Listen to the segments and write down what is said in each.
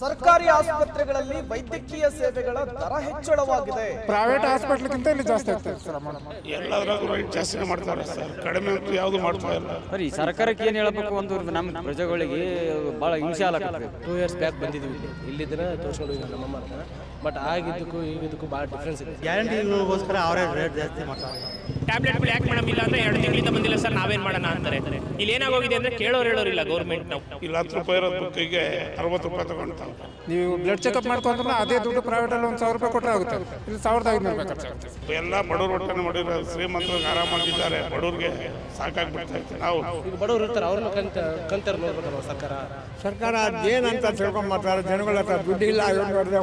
ಸರ್ಕಾರಿ ಆಸ್ಪತ್ರೆಗಳಲ್ಲಿ ವೈದ್ಯಕೀಯ ಸೇವೆಗಳ ದರ ಹೆಚ್ಚಳವಾಗಿದೆ. ಪ್ರೈವೇಟ್ ಹಾಸ್ಪಿಟ್ಲ್ಗಿಂತ ಇಲ್ಲಿ ಜಾಸ್ತಿ ಆಗ್ತದೆ ಸರ್ ಅಮೌಂಟ್. ಎಲ್ಲದ್ರಾಗೂ ರೇಟ್ ಜಾಸ್ತಿನೇ ಮಾಡ್ತಾರೆ ಸರ್. ಕಡಿಮೆ ಅಂತೂ ಯಾವುದು ಮಾಡ್ತಾ ಇಲ್ಲ. ಸರಿ ಸರ್ಕಾರಕ್ಕೆ ಏನು ಹೇಳಬೇಕು ಒಂದು ನಮ್ಮ ಪ್ರಜೆಗಳಿಗೆ ಭಾಳ ಹಿಂಸೆ ಆಗುತ್ತೆ ಟೂ ಇಯರ್ಸ್ ಬ್ಯಾಕ್ ಬಂದಿದ್ವಿ. ಇಲ್ಲಿ ಇಲ್ಲಿದ್ದನ ತೋರಿಸ್ಕೊಂಡು ಹತ್ರ. ಬಟ್ ಆಗಿದ್ದಕ್ಕೂ ಈಗಿದ್ದಕ್ಕೂ ಬಹಳ ಡಿಫ್ರೆನ್ಸ್ ಇದೆ. ಗ್ಯಾರಂಟಿಗೋಸ್ಕರ ಅವರೇ ರೇಟ್ ಜಾಸ್ತಿ ಮಾಡ್ತಾರೆ. ಟ್ಯಾಬ್ಲೆಟ್ಗಳು ಯಾಕೆ ಮೇಡಮ್ ಇಲ್ಲ ಅಂದ್ರೆ ಎರಡು ತಿಂಗಳಿಂದ ಬಂದಿಲ್ಲ ಸರ್ ನಾವೇನ್ ಮಾಡೋಣ ಅಂತಾರೆ. ಇಲ್ಲಿ ಏನಾಗೋಗಿದೆ ಅಂದ್ರೆ ಕೇಳೋರು ಹೇಳೋರಿಲ್ಲ ಗೌರ್ಮೆಂಟ್ ನಾವು. ಇಲ್ಲ ಹತ್ತು ರೂಪಾಯಿ ಇರೋದು ಬುಕ್ಕಿಗೆ ಅರವತ್ತು ರೂಪಾಯಿ ತಗೊಳ್ತಾವೆ ನೀವು ಬ್ಲಡ್ ಚೆಕಪ್ ಮಾಡ್ಕೊಂಡ್ರೆ ಅದೇ ದುಡ್ಡು ಪ್ರೈವೇಟಲ್ಲಿ ಒಂದು ಸಾವಿರ ರೂಪಾಯಿ ಕೊಟ್ಟರೆ ಆಗುತ್ತೆ. ಇಲ್ಲಿ ಸಾವಿರದ ಐದುನೂರು ರೂಪಾಯಿ ಖರ್ಚಾಗುತ್ತೆ ಎಲ್ಲ ಬಡವ್ರು ಹೊಟ್ಟೆ ಮಾಡಿರೋ ಶ್ರೀಮಂತರು ಆರಾಮಾಗಿದ್ದಾರೆ ಬಡವ್ರಿಗೆ ಸಾಕಾಗ್ಬಿಡ್ತಾ ನಾವು ಈಗ ಬಡವರು ಇರ್ತಾರೆ ಅವ್ರನ್ನ ಕಂತ ಕಂತಾರೆ ನೋಡ್ಬೇಕಲ್ವ ಸರ್ಕಾರ? ಸರ್ಕಾರ ಅದೇನಂತ ತಿಳ್ಕೊಂಬರ್ತಾರೆ ಜನಗಳ ಹತ್ರ ದುಡ್ಡು ಇಲ್ಲ ನೋಡಿದ್ರೆ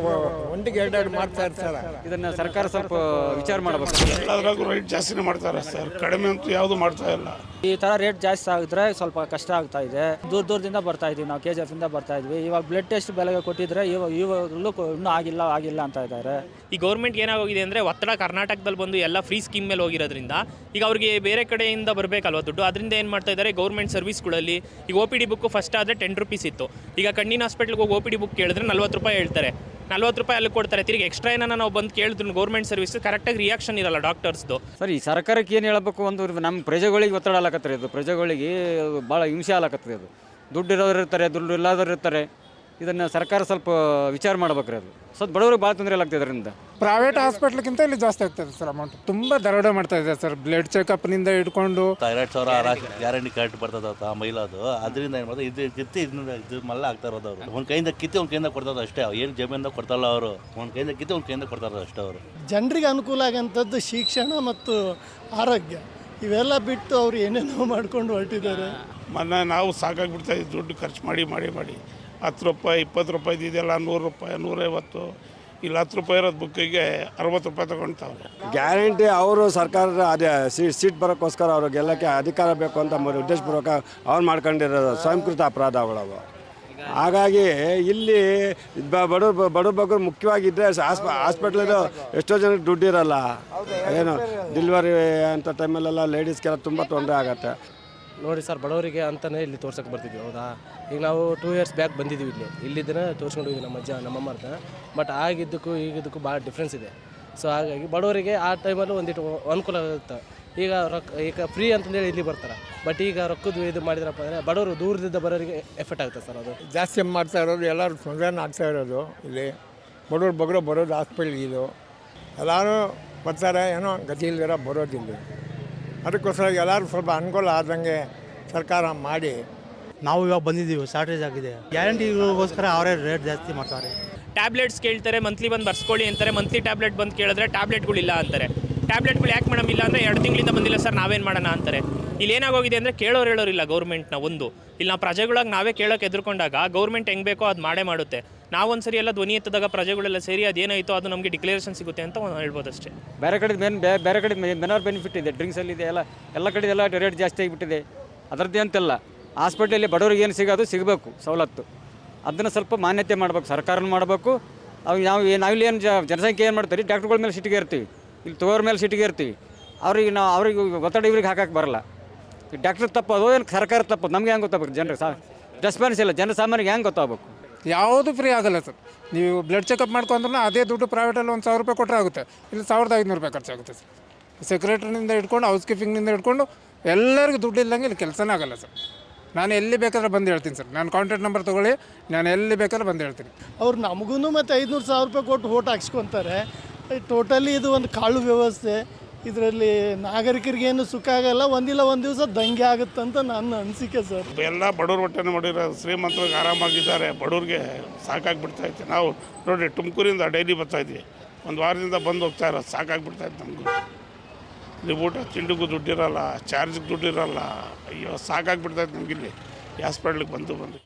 ಒಂದಿಗೆ ಎರಡೆರಡು ಮಾಡ್ತಾ ಇರ್ತಾರೆ. ಇದನ್ನ ಸರ್ಕಾರ ಸ್ವಲ್ಪ ವಿಚಾರ ಮಾಡಬೇಕು. ಎಲ್ಲದ್ರಾಗೂ ರೈಟ್ ಜಾಸ್ತಿನೇ ಮಾಡ್ತಾರೆ. ಸರ್. ಕಡಿಮೆ ಅಂತೂ ಯಾವುದು ಮಾಡ್ತಾ ಇಲ್ಲ. ಈ ತರ ರೇಟ್ ಜಾಸ್ತಿ ಆಗಿದ್ರೆ ಸ್ವಲ್ಪ ಕಷ್ಟ ಆಗ್ತಾ ಇದೆ. ದೂರ ದೂರದಿಂದ ಬರ್ತಾ ಇದೀವಿ ನಾವು ಕೆ ಜಿ ಎಫಿಂದ ಬರ್ತಾ ಇದ್ವಿ. ಇವಾಗ ಬ್ಲಡ್ ಟೆಸ್ಟ್ ಬೆಲೆಗೆ ಕೊಟ್ಟಿದ್ರೆ ಇವಾಗ ಇವಾಗಲೂ ಕೊ- ಇನ್ನೂ ಆಗಿಲ್ಲ ಆಗಿಲ್ಲ ಅಂತ ಇದ್ದಾರೆ ಈ ಗೌರ್ಮೆಂಟ್ ಏನಾಗೋಗಿದೆ ಅಂದ್ರೆ ಒತ್ತಡ ಕರ್ನಾಟಕದಲ್ಲಿ ಬಂದು ಎಲ್ಲ ಫ್ರೀ ಸ್ಕೀಮ್ ಮೇಲೆ ಹೋಗಿರೋದ್ರಿಂದ ಈಗ ಅವ್ರಿಗೆ ಬೇರೆ ಕಡೆಯಿಂದ ಬರಬೇಕಲ್ವ ದುಡ್ಡು? ಅದರಿಂದ ಏನು ಮಾಡ್ತಾ ಇದ್ದಾರೆ ಗೌರ್ಮೆಂಟ್ ಸರ್ವಿಸ್ಗಳಲ್ಲಿ ಈಗ O P D book first ಆದರೆ ಟೆನ್ ರುಪೀಸ್ ಇತ್ತು. ಈಗ ಕಣ್ಣಿನ ಹಾಸ್ಪಿಟ್ಲ್ಗೆ ಹೋಗಿ ಓ ಪಿ ಡಿ ಬುಕ್ ಕೇಳಿದ್ರೆ ನಲ್ವತ್ತು ರೂಪಾಯಿ ಹೇಳ್ತಾರೆ. ನಲ್ವತ್ತು ರೂಪಾಯಿ ಅಲ್ಲಿ ಕೊಡ್ತಾರೆ. ತಿರುಗಿ ಎಕ್ಸ್ಟ್ರಾ ಏನನ್ನ ನಾವು ಬಂದು ಕೇಳಿದ್ರು ಗೌರ್ಮೆಂಟ್ ಸರ್ವಿಸ್ ಕರೆಕ್ಟಾಗಿ ರಿಯಾಕ್ಷನ್ ಇರಲ್ಲ ಡಾಕ್ಟರ್ಸ್ದು ಈ ಸರ್ಕಾರಕ್ಕೆ ಏನು ಹೇಳಬೇಕು ಒಂದು ನಮ್ಮ ಪ್ರಜೆಗಳಿಗೆ ಒತ್ತಡ ಆಲಕತ್ರಿ ಅದು. ಪ್ರಜೆಗಳಿಗೆ ಭಾಳ ಹಿಂಸೆ ಆಲಕತ್ರಿ ಅದು. ದುಡ್ಡು ಇರೋರು ಇರ್ತಾರೆ, ದುಡ್ಡು ಇಲ್ಲದವ್ರು ಇರ್ತಾರೆ. ಇದನ್ನು ಸರ್ಕಾರ ಸ್ವಲ್ಪ ವಿಚಾರ ಮಾಡ್ಬೇಕ್ರಿ ಅದು. ಸ್ವಲ್ಪ ಬಡವ್ರಿಗೆ ಭಾಳ ತೊಂದರೆ ಆಗ್ತದೆ ಇದರಿಂದ. ಪ್ರೈವೇಟ್ ಹಾಸ್ಪಿಟ್ಲ್ಗಿಂತ ಇಲ್ಲಿ ಜಾಸ್ತಿ ಆಗ್ತದೆ ಸರ್ ಅಮೌಂಟ್ ತುಂಬ ದರೋಡೆ ಮಾಡ್ತಾ ಇದೆ ಸರ್. ಬ್ಲಡ್ ಚೆಕಪ್ನಿಂದ ಹಿಡ್ಕೊಂಡು ಎರಡು ಸಾವಿರ ಗ್ಯಾರಂಟಿ ಕರೆಕ್ಟ್ ಬರ್ತದ ಆ ಮೈಲಾದು ಅದರಿಂದ ಏನು ಮಾಡ್ತಾರೆ ಇದು ಕಿತ್ತಿ ಇದನ್ನ ಇದು ಮಲ್ಲ ಆಗ್ತಾ ಇರೋದು ಅವರು. ಒಂದು ಕೈಯಿಂದ ಕಿತ್ತಿ ಒಂದು ಕೈಯಿಂದ ಕೊಡ್ತಾರೆ ಅಷ್ಟೇ. ಏನು ಜಮೀನಿಂದ ಕೊಡ್ತಾರಲ್ಲ ಅವರು. ಒಂದು ಕೈಯಿಂದ ಕಿತ್ತಿ ಒಂದು ಕೈಯಿಂದ ಕೊಡ್ತಾರೆ ಅಷ್ಟೇ ಅವರು. ಜನರಿಗೆ ಅನುಕೂಲ ಆಗೋಂಥದ್ದು ಶಿಕ್ಷಣ ಮತ್ತು ಆರೋಗ್ಯ. ಇವೆಲ್ಲ ಬಿಟ್ಟು ಅವ್ರು ಏನೇನೋ ಮಾಡ್ಕೊಂಡು ಹೊರಟಿದ್ದಾರೆ. ಮೊನ್ನೆ ನಾವು ಸಾಕಾಗ್ಬಿಡ್ತಾ ಇದ್ದೀವಿ. ದುಡ್ಡು ಖರ್ಚು ಮಾಡಿ ಮಾಡಿ ಮಾಡಿ. ಹತ್ತು ರೂಪಾಯಿ, ಇಪ್ಪತ್ತು ರೂಪಾಯಿ ಇದೆಯಲ್ಲ ನೂರು ರೂಪಾಯಿ, ನೂರೈವತ್ತು. ಇಲ್ಲಿ ಹತ್ತು ರೂಪಾಯಿ ಇರೋದು ಬುಕ್ಕಿಗೆ ಅರವತ್ತು ರೂಪಾಯಿ ತೊಗೊಳ್ತಾವ್ರೆ ಗ್ಯಾರಂಟಿ ಅವರು ಸರ್ಕಾರದ ಅದೇ ಸೀಟ್ ಸೀಟ್ ಬರೋಕ್ಕೋಸ್ಕರ ಅವರು ಗೆಲ್ಲಕ್ಕೆ ಅಧಿಕಾರ ಬೇಕು ಅಂತ ಉದ್ದೇಶಪೂರ್ವಕ ಅವ್ರು ಮಾಡ್ಕೊಂಡಿರೋದು ಸ್ವಯಂಕೃತ ಅಪರಾಧಗಳವು ಹಾಗಾಗಿ ಇಲ್ಲಿ ಬಡ ಬಡವ್ರ ಬಗ್ಗೆ ಮುಖ್ಯವಾಗಿದ್ದರೆ ಹಾಸ್ಪ ಹಾಸ್ಪಿಟ್ಲದು ಎಷ್ಟೋ ಜನಕ್ಕೆ ದುಡ್ಡಿರಲ್ಲ ಏನು ಡೆಲಿವರಿ ಅಂಥ ಟೈಮಲ್ಲೆಲ್ಲ ಲೇಡೀಸ್ಗೆಲ್ಲ ತುಂಬ ತೊಂದರೆ ಆಗತ್ತೆ. ನೋಡಿ ಸರ್, ಬಡವರಿಗೆ ಅಂತಲೇ ಇಲ್ಲಿ ತೋರ್ಸಕ್ಕೆ ಬರ್ತಿದ್ವಿ, ಹೌದಾ? ಈಗ ನಾವು ಟೂ ಇಯರ್ಸ್ ಬ್ಯಾಕ್ ಬಂದಿದ್ದೀವಿ ಇಲ್ಲಿ. ಇಲ್ಲಿದ್ದನ ತೋರಿಸ್ಕೊಂಡು ನಮ್ಮ ಅಜ್ಜ ನಮ್ಮಮ್ಮ ಹತ್ರ. ಬಟ್ ಆಗಿದ್ದಕ್ಕೂ ಈಗಿದ್ದಕ್ಕೂ ಭಾಳ ಡಿಫ್ರೆನ್ಸ್ ಇದೆ. ಸೊ ಹಾಗಾಗಿ ಬಡವರಿಗೆ ಆ ಟೈಮಲ್ಲೂ ಒಂದಿಟ್ಟು ಅನುಕೂಲ ಆಗುತ್ತೆ ಈಗ ರೊಕ್ಕ ಈಗ ಫ್ರೀ ಅಂತಂದೇಳಿ ಇಲ್ಲಿ ಬರ್ತಾರೆ. ಬಟ್ ಈಗ ರೊಕ್ಕದ ಇದು ಮಾಡಿದ್ರಪ್ಪ ಅಂದರೆ ಬಡವರು ದೂರದಿಂದ ಬರೋರಿಗೆ ಎಫೆಕ್ಟ್ ಆಗುತ್ತೆ ಸರ್ ಅದು. ಜಾಸ್ತಿ ಮಾಡ್ತಾ ಇರೋದು, ಎಲ್ಲರೂ ತೊಂದರೆನ ಆಗ್ತಾ ಇರೋದು ಇಲ್ಲಿ. ಬಡವ್ರು ಬಗ್ರೋ ಬರೋದು ಹಾಸ್ಪಿಟ್ಲಿಗೆ ಇದು ಎಲ್ಲರೂ ಬರ್ತಾರೆ, ಏನೋ ಗತಿ ಇಲ್ದಿರ ಬರೋದಿಲ್ಲ. ಅದಕ್ಕೋಸ್ಕರ ಎಲ್ಲರೂ ಸ್ವಲ್ಪ ಅನುಕೂಲ ಆದಂಗೆ ಸರ್ಕಾರ ಮಾಡಿ. ನಾವು ಇವಾಗ ಬಂದಿದ್ದೀವಿ ಶಾರ್ಟೇಜ್ ಆಗಿದೆ. ಗ್ಯಾರಂಟಿಗೋಸ್ಕರ ಅವರೇ ರೇಟ್ ಜಾಸ್ತಿ ಮಾಡ್ತಾರೆ. ಟ್ಯಾಬ್ಲೆಟ್ಸ್ ಕೇಳ್ತಾರೆ ಮಂತ್ಲಿ ಬಂದು ಬರ್ಸ್ಕೊಳ್ಳಿ ಅಂತಾರೆ ಮಂತ್ಲಿ ಟ್ಯಾಬ್ಲೆಟ್ ಬಂದು ಕೇಳಿದ್ರೆ ಟ್ಯಾಬ್ಲೆಟ್ಗಳಿಲ್ಲ ಅಂತಾರೆ. ಟ್ಯಾಬ್ಲೆಟ್ಗಳು ಯಾಕೆ ಮೇಡಮ್ ಇಲ್ಲ ಅಂದರೆ ಎರಡು ತಿಂಗಳಿಂದ ಬಂದಿಲ್ಲ ಸರ್ ನಾವೇನು ಮಾಡೋಣ ಅಂತಾರೆ. ಇಲ್ಲಿ ಏನಾಗೋಗಿದೆ ಅಂದರೆ ಕೇಳೋರು ಹೇಳೋರಿಲ್ಲ ಗೌರ್ಮೆಂಟ್ನ ಒಂದು. ಇಲ್ಲಿ ನಾವು ಪ್ರಜೆಗಳಾಗಿ ನಾವೇ ಕೇಳೋಕೆ ಎದುರ್ಕೊಂಡಾಗ ಗೌರ್ಮೆಂಟ್ ಹೆಂಗೆ ಬೇಕೋ ಅದು ಮಾಡೇ ಮಾಡುತ್ತೆ. ನಾವೊಂದ್ಸರಿ ಎಲ್ಲ ಧ್ವನಿ ಎತ್ತದಾಗ ಪ್ರಜೆಗಳೆಲ್ಲ ಸೇರಿ ಅದೇನಾಯಿತು ಅದು ನಮಗೆ ಡಿಕ್ಲೇರೇಷನ್ ಸಿಗುತ್ತೆ ಅಂತ ಹೇಳ್ಬೋದು ಅಷ್ಟೇ ಬೇರೆ ಕಡೆ ಮೇನ್ ಬೇರೆ ಕಡೆ ಮೆನೋರ್ ಬೆನಿಫಿಟ್ ಇದೆ. ಡ್ರಿಂಕ್ಸಲ್ಲಿ ಇದೆ, ಎಲ್ಲ ಎಲ್ಲ ಕಡೆ ಎಲ್ಲ ರೇಟ್ ಜಾಸ್ತಿ ಆಗಿಬಿಟ್ಟಿದೆ. ಅದರದ್ದೇ ಅಂತೆಲ್ಲ. ಹಾಸ್ಪಿಟ್ಲಲ್ಲಿ ಬಡವರಿಗೆ ಏನು ಸಿಗೋದು ಸಿಗಬೇಕು, ಸವಲತ್ತು. ಅದನ್ನು ಸ್ವಲ್ಪ ಮಾನ್ಯತೆ ಮಾಡಬೇಕು, ಸರ್ಕಾರನ ಮಾಡಬೇಕು. ಅವು ನಾವು ನಾವಿಲ್ಲಿ ಏನು ಜನಸಂಖ್ಯೆ ಏನು ಮಾಡ್ತೀವಿ? ಡಾಕ್ಟ್ರುಗಳ ಮೇಲೆ ಸಿಟ್ಟಿಗೆ ಇರ್ತೀವಿ ಇಲ್ಲಿ ತೋವರ್ ಮೇಲೆ ಸಿಟ್ಟಿಗೆ ಇರ್ತೀವಿ ಅವ್ರಿಗೆ ನಾವು ಅವ್ರಿಗೆ ಒತ್ತಡ ಇವ್ರಿಗೆ ಹಾಕಕ್ಕೆ ಬರಲ್ಲ. ಡಾಕ್ಟ್ರ್ ತಪ್ಪೋದು ಏನು ಸರ್ಕಾರ ತಪ್ಪೋದು ನಮ್ಗೆ ಹೆಂಗೆ ಗೊತ್ತಾಗಬೇಕು ಜನರಿಗೆ? ಸಾ ರೆಸ್ಪಾನ್ಸ್ ಇಲ್ಲ ಜನಸಾಮಾನ್ಯರಿಗೆ ಹೆಂಗೆ ಗೊತ್ತಾಗಬೇಕು? ಯಾವುದು ಫ್ರೀ ಆಗಲ್ಲ ಸರ್. ನೀವು ಬ್ಲಡ್ ಚೆಕಪ್ ಮಾಡ್ಕೊಂಡ್ರೆ ಅದೇ ದುಡ್ಡು ಪ್ರೈವೇಟಲ್ಲಿ ಒಂದು ಸಾವಿರ ರೂಪಾಯಿ ಕೊಟ್ಟರೆ ಆಗುತ್ತೆ. ಇಲ್ಲಿ ಸಾವಿರದ ಐದುನೂರು ರೂಪಾಯಿ ಖರ್ಚಾಗುತ್ತೆ ಸರ್. ಸೆಕ್ರೆಟ್ರಿನಿಂದ ಹಿಡ್ಕೊಂಡು ಹೌಸ್ ಕೀಪಿಂಗ್ನಿಂದ ಹಿಡ್ಕೊಂಡು ಎಲ್ಲರಿಗೂ ದುಡ್ಡು ಇಲ್ಲದಂಗೆ ಇಲ್ಲಿ ಕೆಲಸನೇ ಆಗಲ್ಲ ಸರ್. ನಾನು ಎಲ್ಲಿ ಬೇಕಾದ್ರೆ ಬಂದು ಹೇಳ್ತೀನಿ ಸರ್. ನಾನು ಕಾಂಟ್ಯಾಕ್ಟ್ ನಂಬರ್ ತೊಗೊಳ್ಳಿ, ನಾನು ಎಲ್ಲಿ ಬೇಕಾದ್ರೆ ಬಂದು ಹೇಳ್ತೀನಿ. ಅವ್ರು ನಮಗೂ ಮತ್ತು ಐದುನೂರು ಸಾವಿರ ರೂಪಾಯಿ ಕೊಟ್ಟು ಓಟ್ ಹಾಕ್ಸ್ಕೊತಾರೆ. ಟೋಟಲಿ ಇದು ಒಂದು ಕಾಳು ವ್ಯವಸ್ಥೆ. ಇದರಲ್ಲಿ ನಾಗರಿಕರಿಗೇನು ಸುಖ ಆಗಲ್ಲ, ಒಂದಿಲ್ಲ ಒಂದು ದಿವಸ ದಂಗೆ ಅಂತ ನನ್ನ ಅನಿಸಿಕೆ ಸರ್. ಎಲ್ಲ ಬಡವ್ರ ಹೊಟ್ಟೆನ ಮಾಡಿರೋ ಶ್ರೀಮಂತರಿಗೆ ಆರಾಮಾಗಿದ್ದಾರೆ, ಬಡವ್ರಿಗೆ ಸಾಕಾಗ್ಬಿಡ್ತಾ ಇತ್ತು. ನಾವು ನೋಡಿ, ತುಮಕೂರಿಂದ ಡೈಲಿ ಬರ್ತಾ ಇದ್ವಿ. ಒಂದು ವಾರದಿಂದ ಬಂದು ಹೋಗ್ತಾ ಇರೋದು, ಸಾಕಾಗ್ಬಿಡ್ತಾ ಇತ್ತು ನಮಗೂ. ಇಲ್ಲಿ ಊಟ ತಿಂಡಿಗೂ ದುಡ್ಡಿರಲ್ಲ, ಚಾರ್ಜಿಗೆ ದುಡ್ಡಿರಲ್ಲ, ಅಯ್ಯೋ, ಸಾಕಾಗ್ಬಿಡ್ತಾ ಇತ್ತು ನಮಗಿಲ್ಲಿ. ಹಾಸ್ಪಿಟ್ಲಿಗೆ ಬಂದು ಬಂದು